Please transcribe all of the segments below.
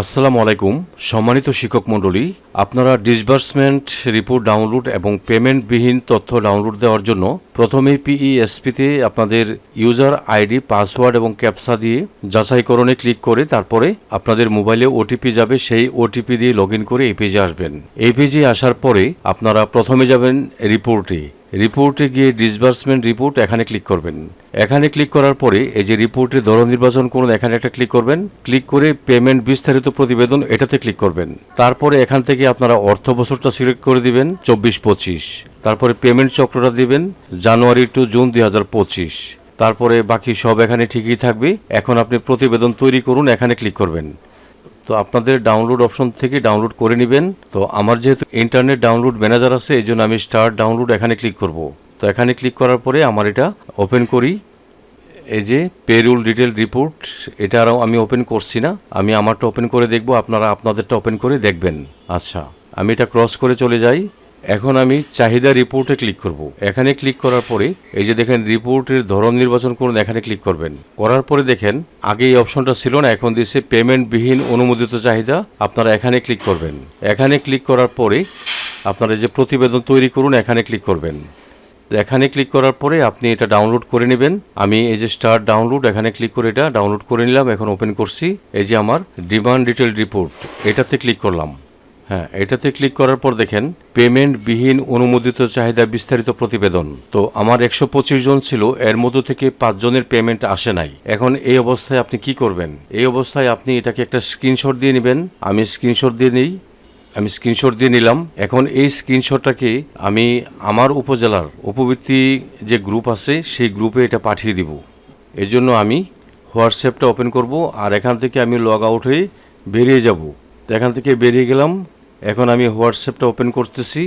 আসসালামু আলাইকুম। সম্মানিত শিক্ষক মণ্ডলী, আপনারা ডিসবার্সমেন্ট রিপোর্ট ডাউনলোড এবং পেমেন্টবিহীন তথ্য ডাউনলোড দেওয়ার জন্য প্রথমেই পিইএসপিতে আপনাদের ইউজার আইডি পাসওয়ার্ড এবং ক্যাপসা দিয়ে যাচাইকরণে ক্লিক করে তারপরে আপনাদের মোবাইলে ওটিপি যাবে, সেই ওটিপি দিয়ে লগ করে এই পেজে আসবেন। এই পেজে আসার পরে আপনারা প্রথমে যাবেন রিপোর্টে রিপোর্টে গিয়ে ডিসবার্সমেন্ট রিপোর্ট এখানে ক্লিক করবেন। এখানে ক্লিক করার পরে এই যে রিপোর্টের ধরন নির্বাচন করুন, এখানে একটা ক্লিক করবেন। ক্লিক করে পেমেন্ট বিস্তারিত প্রতিবেদন এটাতে ক্লিক করবেন। তারপরে এখান থেকে আপনারা অর্থ বছরটা সিলেক্ট করে দিবেন, চব্বিশ পঁচিশ। তারপরে পেমেন্ট চক্রটা দিবেন, জানুয়ারি টু জুন দুই হাজার পঁচিশ। তারপরে বাকি সব এখানে ঠিকই থাকবে। এখন আপনি প্রতিবেদন তৈরি করুন, এখানে ক্লিক করবেন। তো আপনাদের ডাউনলোড অপশন থেকে ডাউনলোড করে নেবেন। তো আমার যেহেতু ইন্টারনেট ডাউনলোড ম্যানেজার আছে, এই জন্য আমি স্টার্ট ডাউনলোড এখানে ক্লিক করব। তো এখানে ক্লিক করার পরে আমার এটা ওপেন করি। এই যে পেরুল ডিটেল রিপোর্ট এটা আরও আমি ওপেন করছি না। আমি আমারটা ওপেন করে দেখব, আপনারা আপনাদেরটা ওপেন করে দেখবেন। আচ্ছা আমি এটা ক্রস করে চলে যাই। এখন আমি চাহিদা রিপোর্টে ক্লিক করব। এখানে ক্লিক করার পরে, এই যে দেখেন রিপোর্টের ধরন নির্বাচন করুন, এখানে ক্লিক করবেন। করার পরে দেখেন, আগে এই অপশনটা ছিল না, এখন দিচ্ছে পেমেন্টবিহীন অনুমোদিত চাহিদা, আপনারা এখানে ক্লিক করবেন। এখানে ক্লিক করার পরে আপনারা যে প্রতিবেদন তৈরি করুন, এখানে ক্লিক করবেন। এখানে ক্লিক করার পরে আপনি এটা ডাউনলোড করে নেবেন। আমি এই যে স্টার্ট ডাউনলোড এখানে ক্লিক করে এটা ডাউনলোড করে নিলাম, এখন ওপেন করছি। এই যে আমার ডিমান্ড ডিটেল রিপোর্ট এটাতে ক্লিক করলাম। হ্যাঁ এটাতে ক্লিক করার পর দেখেন পেমেন্ট বিহীন অনুমোদিত চাহিদা বিস্তারিত প্রতিবেদন। তো আমার একশো পঁচিশ জন ছিল, এর মধ্য থেকে পাঁচজনের পেমেন্ট আসে নাই। এখন এই অবস্থায় আপনি কি করবেন? এই অবস্থায় আপনি এটাকে একটা স্ক্রিনশট দিয়ে নেবেন। আমি স্ক্রিনশট দিয়ে নিই, আমি স্ক্রিনশট দিয়ে নিলাম। এখন এই স্ক্রিনশটটাকে আমি আমার উপজেলার উপবৃত্তি যে গ্রুপ আছে, সেই গ্রুপে এটা পাঠিয়ে দিব। এর জন্য আমি হোয়াটসঅ্যাপটা ওপেন করব আর এখান থেকে আমি লগ আউট হয়ে বেরিয়ে যাব। তো এখান থেকে বেরিয়ে গেলাম। এখন আমি হোয়াটসঅ্যাপটা ওপেন করতেছি।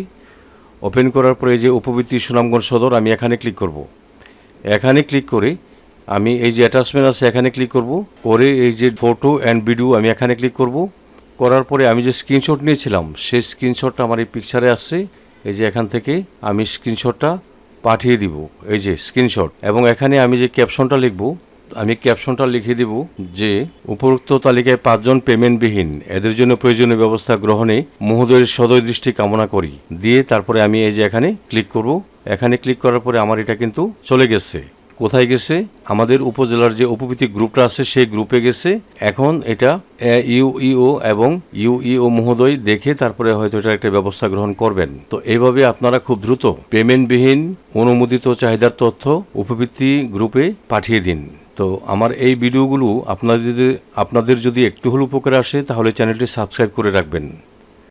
ওপেন করার পরে যে উপবৃত্তি সুনামগঞ্জ সদর, আমি এখানে ক্লিক করব। এখানে ক্লিক করে আমি এই যে অ্যাটাচমেন্ট আছে, এখানে ক্লিক করব। করে এই যে ফটো অ্যান্ড ভিডিও আমি এখানে ক্লিক করব। করার পরে আমি যে স্ক্রিনশট নিয়েছিলাম, সেই স্ক্রিনশটটা আমার এই পিকচারে আসছে এই যে এখান থেকে আমি স্ক্রিনশটটা পাঠিয়ে দিব। এই যে স্ক্রিনশট এবং এখানে আমি যে ক্যাপশনটা লিখব আমি ক্যাপশনটা লিখে দিব যে, উপরোক্ত তালিকায় পাঁচজন পেমেন্টবিহীন, এদের জন্য প্রয়োজনীয় ব্যবস্থা গ্রহণে মহোদয়ের সদয় দৃষ্টি কামনা করি। দিয়ে তারপরে আমি এই যে এখানে ক্লিক করব। এখানে ক্লিক করার পরে আমার এটা কিন্তু চলে গেছে। কোথায় গেছে? আমাদের উপজেলার যে উপবৃত্তি গ্রুপটা আছে, সেই গ্রুপে গেছে। এখন এটা ইউইও এবং ইউইও মহোদয় দেখে তারপরে হয়তো এটা একটা ব্যবস্থা গ্রহণ করবেন। তো এইভাবে আপনারা খুব দ্রুত পেমেন্টবিহীন, অনুমোদিত চাহিদার তথ্য উপবৃত্তি গ্রুপে পাঠিয়ে দিন। তো আমার এই ভিডিওগুলো আপনাদের আপনাদের যদি একটু হলেও উপকার আসে, তাহলে চ্যানেলটি সাবস্ক্রাইব করে রাখবেন।